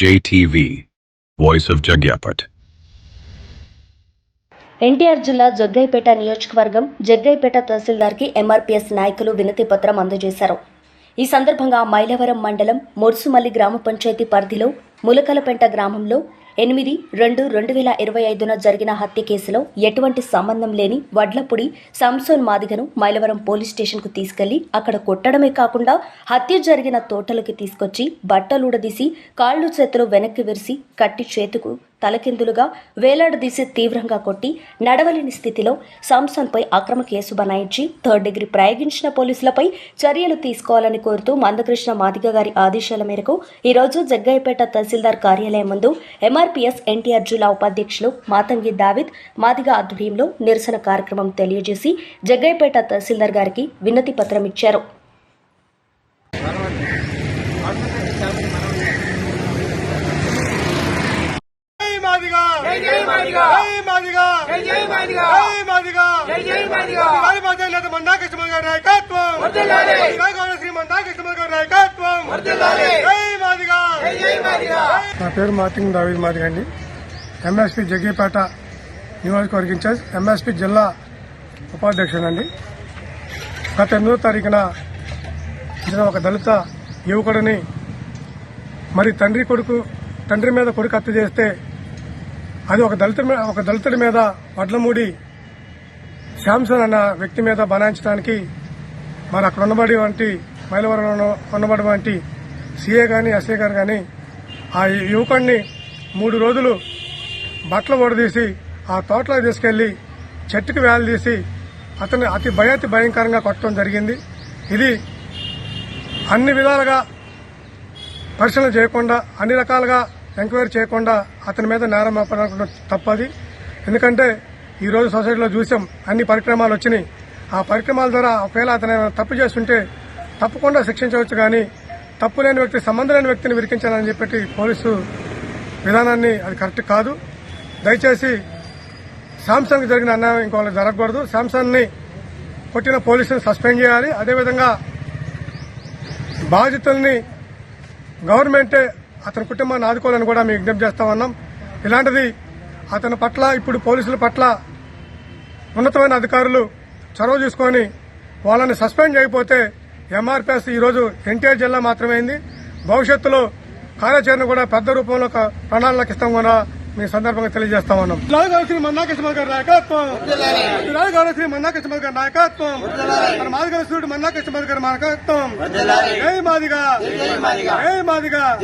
JTV, Voice of Jagyapat. NTR జిల్లా జగ్గైపేట నియోజకవర్గం Jaggayyapeta తహసీల్దార్కి MRPS నాయకులు వినతి పత్రం అందజేశారు ఈ సందర్భంగా మైలవరం మండలం మొర్సుమల్లి గ్రామ పంచాయతీ పరిధిలో ములకలపెంట గ్రామంలో ఎనిమిది రెండు రెండు వేల ఇరవై ఐదున జరిగిన హత్య కేసులో ఎటువంటి సంబంధం లేని వడ్లపుడి సంసోన్ మాదిగను మైలవరం పోలీస్ స్టేషన్కు తీసుకెళ్ళి అక్కడ కొట్టడమే కాకుండా హత్య జరిగిన తోటలోకి తీసుకొచ్చి బట్టలుడదీసి కాళ్ళు చేతులు వెనక్కి విరిసి కట్టి చేతుకు తలకిందులుగా వేలాడదీసి తీవ్రంగా కొట్టి నడవలేని స్థితిలో సాంసన్పై అక్రమ కేసు బనాయించి థర్డ్ డిగ్రీ ప్రయోగించిన పోలీసులపై చర్యలు తీసుకోవాలని కోరుతూ మందకృష్ణ మాదిగ గారి ఆదేశాల మేరకు ఈరోజు జగ్గయ్యపేట తహసీల్దార్ కార్యాలయం ముందు ఎంఆర్పీఎస్ ఎన్టీఆర్ జిల్లా ఉపాధ్యక్షులు మాతంగి దావిద్ మాదిగ ఆధ్వర్యంలో నిరసన కార్యక్రమం తెలియజేసి జగ్గయ్యపేట తహసీల్దార్ గారికి వినతి పత్రం ఇచ్చారు జై మాదిగా జై జై మాదిగా జై మాదిగా జై జై మాదిగా జై మాదిగా జై జై మాదిగా గాలి మాదిగా మందా కృష్ణ గారి నాయకత్వం వర్ధిల్లాలి. గాలి శ్రీ మందా కృష్ణ గారి నాయకత్వం వర్ధిల్లాలి. జై మాదిగా జై జై మాదిగా నా పేరు మార్టింగ్ దావీద్ మాదిగ అండి ఎంఎస్పీ జగ్గేపేట నియోజకవర్గ ఇన్ఛార్జ్ ఎంఎస్పీ జిల్లా ఉపాధ్యక్షుడండి గత ఎనిమిదో తారీఖున ఇతను ఒక దళిత యువకుడిని మరి తండ్రి కొడుకు తండ్రి మీద కొడుకు హత్య చేస్తే అది ఒక దళిత ఒక దళితుడి మీద వడ్లమూడి శాంసన్ అన్న వ్యక్తి మీద బనాయించడానికి మరి అక్కడ ఉన్నబడి వంటి మైలవరంలో ఉన్నబడి వంటి సీఏ కానీ ఎస్ఏ గారు కానీ ఆ యువకుడిని మూడు రోజులు బట్టలు ఓడదీసి ఆ తోటలో తీసుకెళ్ళి చెట్టుకు వేలు తీసి అతన్ని అతి భయాతి భయంకరంగా కొట్టడం జరిగింది. ఇది అన్ని విధాలుగా పరిశీలన చేయకుండా అన్ని రకాలుగా ఎంక్వైరీ చేయకుండా అతని మీద నేరం మోపడం తప్పది. ఎందుకంటే ఈరోజు సొసైటీలో చూసాం అన్ని పరిక్రమాలు వచ్చినాయి. ఆ పరిక్రమాల ద్వారా ఒకవేళ అతను ఏమైనా తప్పు చేస్తుంటే తప్పకుండా శిక్షించవచ్చు కానీ తప్పు లేని వ్యక్తి సంబంధం లేని వ్యక్తిని విరికించాలని చెప్పి పోలీసు విధానాన్ని అది కరెక్ట్ కాదు. దయచేసి శాంసంగ్ జరిగిన అన్యాయం ఇంకోళ్ళకి జరగకూడదు. శాంసంగ్ని కొట్టిన పోలీసుని సస్పెండ్ చేయాలి. అదేవిధంగా బాధితుల్ని గవర్నమెంటే అతని కుటుంబాన్ని ఆదుకోవాలని కూడా మేము విజ్ఞప్తి చేస్తా ఉన్నాం. ఇలాంటిది అతని పట్ల ఇప్పుడు పోలీసుల పట్ల ఉన్నతమైన అధికారులు చొరవ చూసుకొని వాళ్ళని సస్పెండ్ చేయకపోతే ఎంఆర్పిఎస్ ఈరోజు ఎన్టీఆర్ జిల్లా మాత్రమే భవిష్యత్తులో కార్యాచరణ కూడా పెద్ద రూపంలో ఒక ప్రణాళిక ఇస్తాం కూడా మీ సందర్భంగా తెలియజేస్తా ఉన్నాం. శ్రీ మన్నాకృష్ణ గారి నాయకత్వం. శ్రీ మన్నాకృష్ణ గారి నాయకత్వం. మన మాదిగల సూర్యుడు మన్నాకృష్ణ గారి నాయకత్వం. జై మాదిగా. జై మాదిగా.